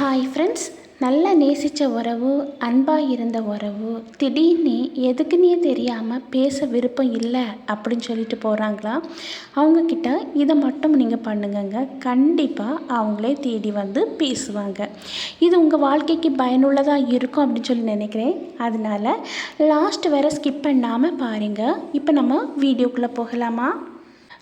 Hi friends நல்லா நேசித்த உறவு அன்பாக இருந்த உறவு திடீர்னு எதுக்குன்னே தெரியாமல் பேச விருப்பம் இல்லை அப்படின்னு சொல்லிட்டு போகிறாங்களா அவங்கக்கிட்ட இதை மட்டும் நீங்கள் பண்ணுங்கங்க. கண்டிப்பாக அவங்களே தேடி வந்து பேசுவாங்க. இது உங்கள் வாழ்க்கைக்கு பயனுள்ளதாக இருக்கும் அப்படின்னு சொல்லி நினைக்கிறேன். அதனால லாஸ்ட் வரை ஸ்கிப் பண்ணாமல் பாருங்கள் இப்போ நம்ம வீடியோக்குள்ளே போகலாமா?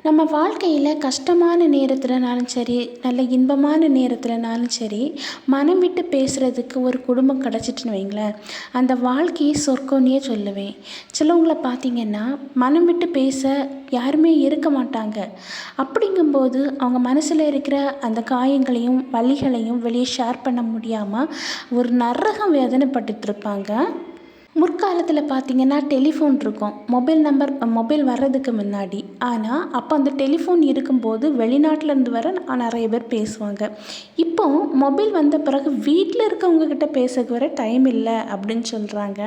நம்ம வாழ்க்கையில் கஷ்டமான நேரத்தில்னாலும் சரி நல்ல இன்பமான நேரத்தில்னாலும் சரி மனம் விட்டு பேசுகிறதுக்கு ஒரு குடும்பம் கிடச்சிட்டுன்னு வைங்களேன். அந்த வாழ்க்கையை சொர்க்கம்னே சொல்லுவேன். சிலவங்களை பார்த்திங்கன்னா மனம் விட்டு பேச யாருமே இருக்க மாட்டாங்க. அப்படிங்கும்போது அவங்க மனசில் இருக்கிற அந்த காயங்களையும் வலிகளையும் வெளியே ஷேர் பண்ண முடியாமல் ஒரு நரகம் வேதனைப்பட்டுருப்பாங்க முற்காலத்தில் பார்த்தீங்கன்னா டெலிஃபோன் இருக்கும். மொபைல் நம்பர் மொபைல் வர்றதுக்கு முன்னாடி. ஆனால் அப்போ அந்த டெலிஃபோன் இருக்கும்போது வெளிநாட்டிலேருந்து வர நிறைய பேர் பேசுவாங்க. இப்போ மொபைல் வந்த பிறகு வீட்டில் இருக்கவங்க கிட்ட பேசக்கு வர டைம் இல்லை அப்படின்னு சொல்கிறாங்க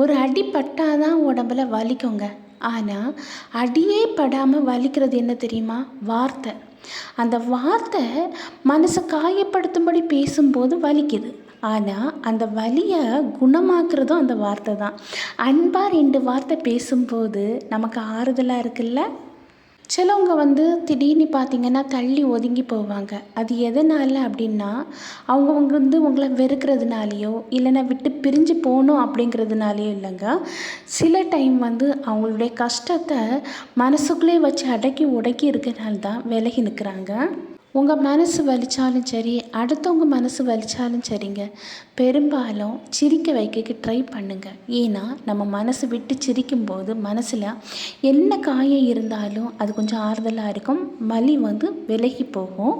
ஒரு அடி பட்டாதான் உடம்புல வலிக்குங்க. ஆனால் அடியே படாமல் வலிக்கிறது என்ன தெரியுமா? வார்த்தை. அந்த வார்த்தை மனசை காயப்படுத்தும்படி பேசும்போது வலிக்குது. ஆனால் அந்த வலியை குணமாக்குறதும் அந்த வார்த்தை தான். அன்பாக ரெண்டு வார்த்தை பேசும்போது நமக்கு ஆறுதலாக இருக்குல்ல? சிலவங்க வந்து திடீர்னு பார்த்தீங்கன்னா தள்ளி ஒதுங்கி போவாங்க. அது எதனால் அப்படின்னா அவங்கவுங்க வந்து உங்களை வெறுக்கிறதுனாலையோ இல்லைன்னா விட்டு பிரிஞ்சு போகணும் அப்படிங்கிறதுனாலையோ இல்லைங்க. சில டைம் வந்து அவங்களுடைய கஷ்டத்தை மனசுக்குள்ளே வச்சு அடக்கி உடக்கி இருக்கிறனால தான் விலகி நிற்கிறாங்க உங்கள் மனசு வலித்தாலும் சரி அடுத்தவங்க மனசு வலித்தாலும் சரிங்க. பெரும்பாலும் சிரிக்க வைக்க ட்ரை பண்ணுங்கள் ஏன்னா நம்ம மனசு விட்டு சிரிக்கும்போது மனசில் என்ன காயம் இருந்தாலும் அது கொஞ்சம் ஆறுதலாக இருக்கும். வலி வந்து விலகி போகும்.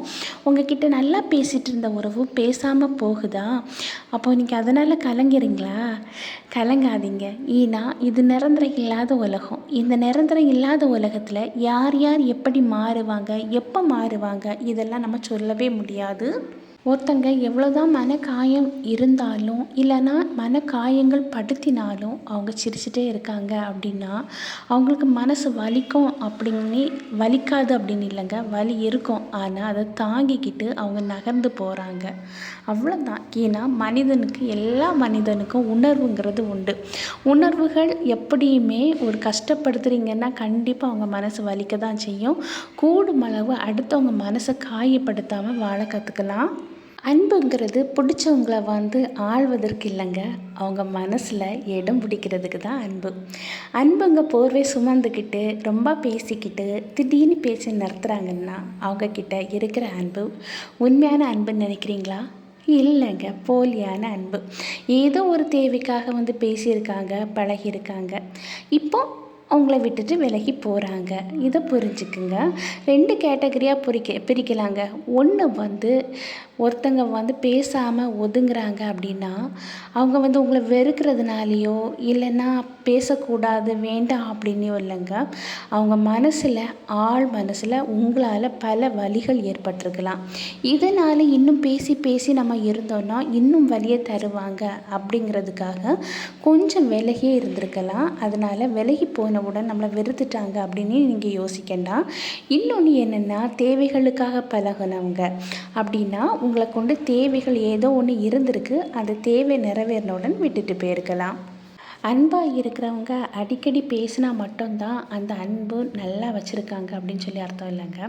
உங்ககிட்ட நல்லா பேசிகிட்டு இருந்த உறவு பேசாமல் போகுதா? அப்போ நீங்கள் அதனால் கலங்கிறீங்களா? கலங்காதீங்க. ஏன்னா இது நிரந்தரம் இல்லாத உலகம். இந்த நிரந்தரம் இல்லாத உலகத்தில் யார் யார் எப்படி மாறுவாங்க எப்போ மாறுவாங்க இது இதெல்லாம் நம்ம சொல்லவே முடியாது. ஒருத்தங்க எவ்வளோதான் மனக்காயம் இருந்தாலும் இல்லைன்னா மனக்காயங்கள் படுத்தினாலும் அவங்க சிரிச்சிட்டே இருக்காங்க அப்படின்னா அவங்களுக்கு மனசு வலிக்கும் அப்படின்னு வலிக்காது அப்படின்னு இல்லைங்க வலி இருக்கும். ஆனால் அதை தாங்கிக்கிட்டு அவங்க நகர்ந்து போகிறாங்க அவ்வளோதான் ஏன்னா மனிதனுக்கு எல்லா மனிதனுக்கும் உணர்வுங்கிறது உண்டு. உணர்வுகள் எப்படியுமே ஒரு கஷ்டப்படுத்துறீங்கன்னா கண்டிப்பாக அவங்க மனசு வலிக்க தான் செய்யும் கூடுமளவு அடுத்தவங்க மனசை காயப்படுத்தாமல் வாழ கற்றுக்கலாம் அன்புங்கிறது பிடிச்சவங்கள வந்து ஆள்வதற்கு இல்லைங்க. அவங்க மனசில் இடம் பிடிக்கிறதுக்கு தான் அன்பு. அன்புங்க போர்வை சுமந்துக்கிட்டு ரொம்ப பேசிக்கிட்டு திடீர்னு பேச்சு நடத்துகிறாங்கன்னா அவங்கக்கிட்ட இருக்கிற அன்பு உண்மையான அன்புன்னு நினைக்கிறீங்களா? இல்லைங்க போலியான அன்பு. ஏதோ ஒரு தேவைக்காக வந்து பேசியிருக்காங்க பழகியிருக்காங்க. இப்போ அவங்கள விட்டுட்டு விலகி போகிறாங்க இதை புரிஞ்சுக்குங்க. ரெண்டு கேட்டகரியாக பிரிக்க பிரிக்கலாங்க. ஒன்று வந்து ஒருத்தங்க வந்து பேசாமல் ஒதுங்குறாங்க அப்படின்னா அவங்க வந்து உங்களை வெறுக்கிறதுனாலையோ இல்லைன்னா பேசக்கூடாது வேண்டாம் அப்படின்னோ இல்லைங்க. அவங்க மனசில் ஆள் மனசில் உங்களால் பல வழிகள் ஏற்பட்டிருக்கலாம். இதனால் இன்னும் பேசி பேசி நம்ம இருந்தோன்னா இன்னும் வழியை தருவாங்க அப்படிங்கிறதுக்காக கொஞ்சம் விலகியே இருந்திருக்கலாம். அதனால் விலகி போனவுடன் நம்மளை வெறுத்துட்டாங்க அப்படின்னு நீங்கள் யோசிக்கண்டா? இன்னொன்று என்னென்னா தேவைகளுக்காக பழகினவங்க. அப்படின்னா உங்களை கொண்டு தேவைகள் ஏதோ ஒன்று இருந்திருக்கு. அந்த தேவை நிறைவேறினவுடன் விட்டுட்டு போயிருக்கலாம். அன்பாக இருக்கிறவங்க அடிக்கடி பேசினா மட்டும்தான் அந்த அன்பு நல்லா வச்சுருக்காங்க அப்படின்னு சொல்லி அர்த்தம் இல்லைங்க.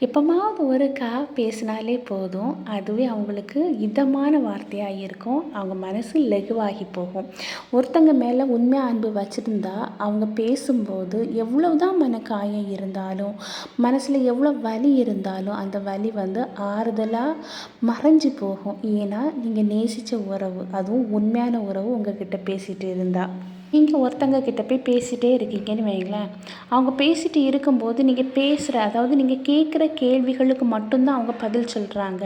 எப்போமாவது கா பேசினாலே போதும். அதுவே அவங்களுக்கு இதமான வார்த்தையாக இருக்கும். அவங்க மனசு லெகுவாகி போகும். ஒருத்தங்க மேலே உண்மையாக அன்பு வச்சுருந்தா அவங்க பேசும்போது எவ்வளோ தான் மன காயம் இருந்தாலும் மனசில் எவ்வளோ வலி இருந்தாலும் அந்த வலி வந்து ஆறுதலாக மறைஞ்சு போகும். ஏன்னா நீங்கள் நேசித்த உறவு அதுவும் உண்மையான உறவு உங்ககிட்ட பேசிகிட்டு இருந்தால் நீங்கள் ஒருத்தங்க கிட்ட போய் பேசிகிட்டே இருக்கீங்கன்னு வைங்களேன். அவங்க பேசிகிட்டு இருக்கும்போது நீங்கள் பேசுகிற அதாவது நீங்கள் கேட்குற கேள்விகளுக்கு மட்டும்தான் அவங்க பதில் சொல்கிறாங்க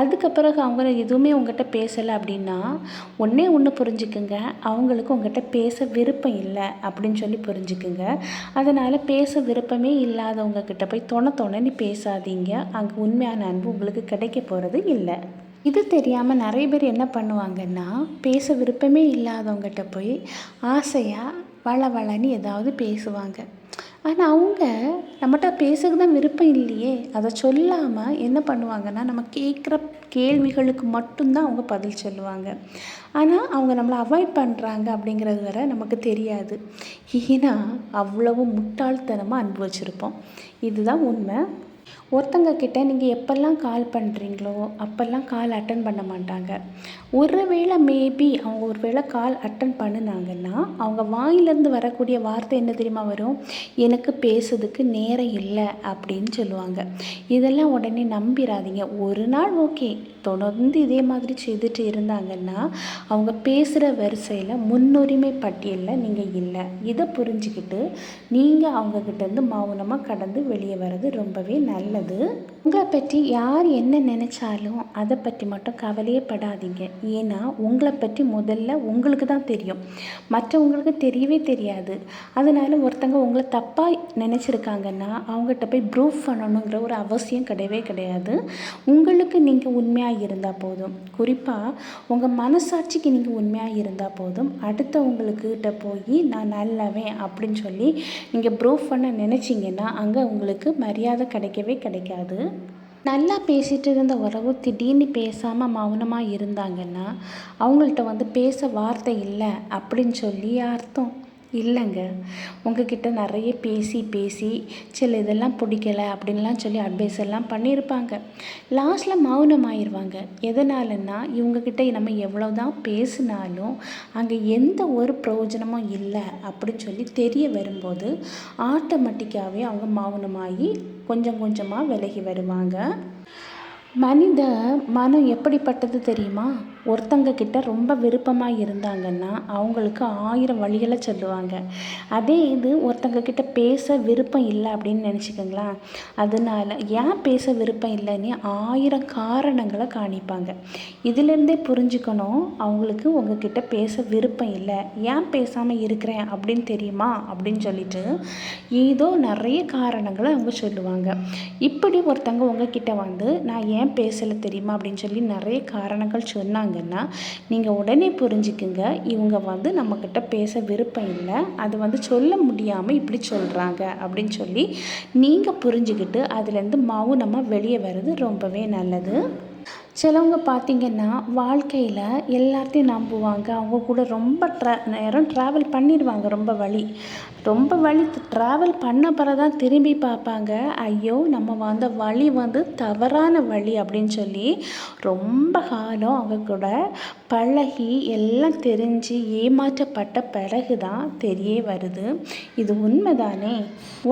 அதுக்கு பிறகு அவங்க எதுவுமே உங்கள்கிட்ட பேசலை அப்படின்னா ஒன்றே ஒன்று புரிஞ்சுக்குங்க. அவங்களுக்கு உங்கள்கிட்ட பேச விருப்பம் இல்லை அப்படின்னு சொல்லி புரிஞ்சுக்குங்க. அதனால் பேச விருப்பமே இல்லாதவங்க கிட்ட போய் தொண தொணன்னு பேசாதீங்க. அங்கே உண்மையான அன்பு உங்களுக்கு கிடைக்க போகிறது இல்லை. இது தெரியாமல் நிறைய பேர் என்ன பண்ணுவாங்கன்னா பேச விருப்பமே இல்லாதவங்ககிட்ட போய் ஆசையாக வள வளன்னு ஏதாவது பேசுவாங்க. ஆனால் அவங்க நம்மகிட்ட பேசுறதுக்கு தான் விருப்பம் இல்லையே. அதை சொல்லாமல் என்ன பண்ணுவாங்கன்னா நம்ம கேட்குற கேள்விகளுக்கு மட்டும்தான் அவங்க பதில் சொல்லுவாங்க. ஆனால் அவங்க நம்மளை அவாய்ட் பண்ணுறாங்க அப்படிங்கிறது வர நமக்கு தெரியாது. ஏன்னா அவ்வளவு முட்டாள்தனமாக அனுபவிச்சிருப்போம். இதுதான் உண்மை. ஒருத்தங்க கிட்ட நீங்கள் எப்போல்லாம் கால் பண்ணுறீங்களோ அப்போல்லாம் கால் அட்டன் பண்ண மாட்டாங்க. ஒரு வேளை மேபி அவங்க ஒரு வேளை கால் அட்டன் பண்ணினாங்கன்னா அவங்க வாயிலேருந்து வரக்கூடிய வார்த்தை என்ன தெரியுமா வரும்? எனக்கு பேசுறதுக்கு நேரம் இல்லை அப்படின்னு சொல்லுவாங்க. இதெல்லாம் உடனே நம்பிடாதீங்க ஒரு நாள் ஓகே தொடர்ந்து இதே மாதிரி செய்துட்டு இருந்தாங்கன்னா அவங்க பேசுகிற வரிசையில் முன்னுரிமை பட்டியலில் நீங்கள் இல்லை. இதை புரிஞ்சுக்கிட்டு நீங்கள் அவங்கக்கிட்டேருந்து மௌனமாக கடந்து வெளியே வர்றது ரொம்பவே நல்லது உங்களை பற்றி யார் என்ன நினச்சாலும் அதை பற்றி மட்டும் கவலையே படாதீங்க. ஏன்னா உங்களை பற்றி முதல்ல உங்களுக்கு தான் தெரியும். மற்றவங்களுக்கு தெரியவே தெரியாது. அதனால் ஒருத்தங்க உங்களை தப்பாக நினச்சிருக்காங்கன்னா அவங்ககிட்ட போய் ப்ரூஃப் பண்ணணுங்கிற ஒரு அவசியம் கிடையவே கிடையாது. உங்களுக்கு நீங்கள் உண்மையாக இருந்தால் போதும். குறிப்பாக உங்கள் மனசாட்சிக்கு நீங்கள் உண்மையாக இருந்தால் போதும். அடுத்தவங்களுக்கிட்ட போய் நான் நல்லவன் அப்படின்னு சொல்லி நீங்கள் ப்ரூஃப் பண்ண நினச்சிங்கன்னா அங்கே உங்களுக்கு மரியாதை கிடைக்கவே கிடைக்காது. நல்லா பேசிகிட்டு இருந்த உறவு திடீர்னு பேசாமல் மௌனமாக இருந்தாங்கன்னா அவங்கள்ட்ட வந்து பேச வார்த்தை இல்லை அப்படின்னு சொல்லி அர்த்தம். இல்லைங்க. உங்ககிட்ட நிறைய பேசி பேசி சில இதெல்லாம் பிடிக்கல அப்படின்லாம் சொல்லி அட்வைஸ் எல்லாம் பண்ணியிருப்பாங்க. லாஸ்ட்டில் மௌனமாயிருவாங்க. எதனாலன்னா இவங்கக்கிட்ட நம்ம எவ்வளோ தான் பேசினாலும் அங்கே எந்த ஒரு பிரயோஜனமும் இல்லை அப்படின்னு சொல்லி தெரிய வரும்போது ஆட்டோமேட்டிக்காகவே அவங்க மௌனமாகி கொஞ்சம் கொஞ்சமாக விலகி வருவாங்க. மனித மனம் எப்படிப்பட்டது தெரியுமா? ஒருத்தங்க கிட்ட ரொம்ப விருப்பமாக இருந்தாங்கன்னா அவங்களுக்கு ஆயிரம் வழிகளை சொல்லுவாங்க. அதே இது ஒருத்தங்க கிட்ட பேச விருப்பம் இல்லை அப்படின்னு நினச்சிக்கோங்களேன். அதனால ஏன் பேச விருப்பம் இல்லைன்னு ஆயிரம் காரணங்களை காணிப்பாங்க. இதிலேருந்தே புரிஞ்சுக்கணும் அவங்களுக்கு உங்ககிட்ட பேச விருப்பம் இல்லை. ஏன் பேசாமல் இருக்கிறேன் அப்படின்னு தெரியுமா? அப்படின்னு சொல்லிட்டு ஏதோ நிறைய காரணங்களை அவங்க சொல்லுவாங்க. இப்படி ஒருத்தங்க உங்ககிட்ட வந்து நான் ஏன் பேசலை தெரியுமா அப்படின்னு சொல்லி நிறைய காரணங்கள் சொன்னாங்கன்னா நீங்கள் உடனே புரிஞ்சுக்குங்க. இவங்க வந்து நம்மக்கிட்ட பேச விருப்பம் இல்லை. அது வந்து சொல்ல முடியாமல் இப்படி சொல்கிறாங்க அப்படின்னு சொல்லி நீங்கள் புரிஞ்சுக்கிட்டு அதுலேருந்து மௌனமாக வெளியே வர்றது ரொம்பவே நல்லது. சிலவங்க பார்த்திங்கன்னா வாழ்க்கையில் எல்லாத்தையும் நம்புவாங்க. அவங்க கூட ரொம்ப ட்ரா நேரம் ட்ராவல் பண்ணிடுவாங்க. ரொம்ப வழி ரொம்ப வழி ட்ராவல் பண்ண பிறகு தான் திரும்பி பார்ப்பாங்க. ஐயோ நம்ம வந்த வழி வந்து தவறான வழி அப்படின்னு சொல்லி ரொம்ப காலம் அவங்க கூட பழகி எல்லாம் தெரிஞ்சு ஏமாற்றப்பட்ட பிறகு தான் தெரிய வருது. இது உண்மைதானே?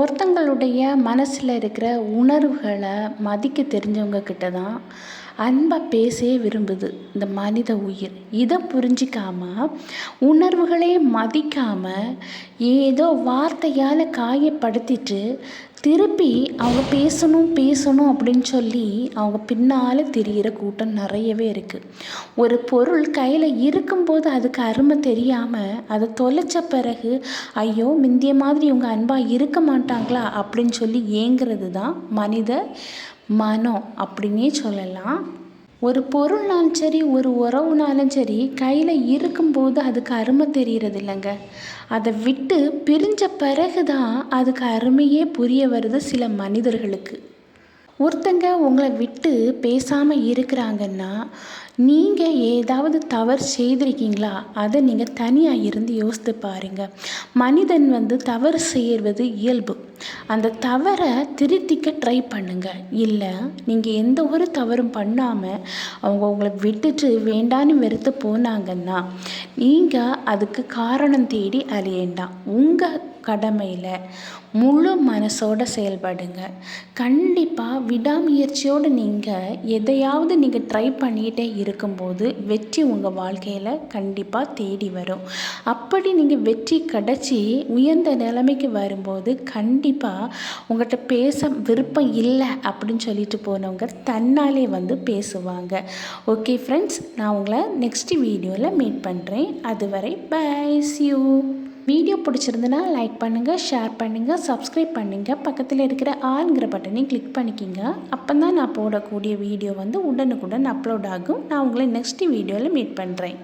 ஒருத்தங்களுடைய மனசில் இருக்கிற உணர்வுகளை மதிக்க தெரிஞ்சவங்க கிட்ட தான் அன்பாக பேசவே விரும்புது இந்த மனித உயிர். இதை புரிஞ்சிக்காம உணர்வுகளே மதிக்காமல் ஏதோ வார்த்தையால் காயப்படுத்திட்டு திருப்பி அவங்க பேசணும் பேசணும் அப்படின்னு சொல்லி அவங்க பின்னால் தெரிகிற கூட்டம் நிறையவே இருக்குது ஒரு பொருள் கையில் இருக்கும்போது அதுக்கு அருமை தெரியாமல் அதை தொலைச்ச பிறகு ஐயோ முந்திய மாதிரி இவங்க அன்பாக இருக்க மாட்டாங்களா அப்படின்னு சொல்லி ஏங்கிறது தான் மனித மனம் அப்படின்னே சொல்லலாம். ஒரு பொருள்னாலும் சரி ஒரு உறவுனாலும் சரி கையில் இருக்கும்போது அதுக்கு அருமை தெரிகிறது இல்லைங்க. அதை விட்டு பிரிஞ்ச பிறகு தான் அதுக்கு அருமையே புரிய வருது சில மனிதர்களுக்கு. ஒருத்தங்க உங்களை விட்டு பேசாமல் இருக்கிறாங்கன்னா நீங்கள் ஏதாவது தவறு செய்திருக்கீங்களா? அதை நீங்கள் தனியாக இருந்து யோசித்து பாருங்கள் மனிதன் வந்து தவறு செய்வது இயல்பு. அந்த தவறை திருத்திக்க ட்ரை பண்ணுங்கள் இல்லை நீங்கள் எந்த ஒரு தவறும் பண்ணாமல் அவங்க உங்களை விட்டுட்டு வேண்டான்னு வெறுத்து போனாங்கன்னா நீங்கள் அதுக்கு காரணம் தேடி அலையண்டாம் உங்கள் கடமையில் முழு மனசோடு செயல்படுங்க. கண்டிப்பாக விடாமுயற்சியோடு நீங்கள் எதையாவது நீங்கள் ட்ரை பண்ணிகிட்டே இருக்கும்போது வெற்றி உங்கள் வாழ்க்கையில் கண்டிப்பாக தேடி வரும். அப்படி நீங்கள் வெற்றி கிடச்சி உயர்ந்த நிலைமைக்கு வரும்போது கண்டிப்பாக உங்கள்கிட்ட பேச விருப்பம் இல்லை அப்படின்னு சொல்லிட்டு போனவங்க தன்னாலே வந்து பேசுவாங்க. ஓகே ஃப்ரெண்ட்ஸ் நான் உங்களை நெக்ஸ்ட் வீடியோவில் மீட் பண்ணுறேன் அதுவரை பை யூ வீடியோ பிடிச்சிருந்துன்னா லைக் பண்ணுங்கள் ஷேர் பண்ணுங்கள் சப்ஸ்கிரைப் பண்ணுங்கள் பக்கத்தில் இருக்கிற ஆளுங்கிற பட்டனையும் கிளிக் பண்ணிக்கிங்க. அப்போ தான் நான் போடக்கூடிய வீடியோ வந்து உடனுக்குடன் அப்லோட் ஆகும். நான் உங்களை நெக்ஸ்ட் வீடியோவில் மீட் பண்ணுறேன்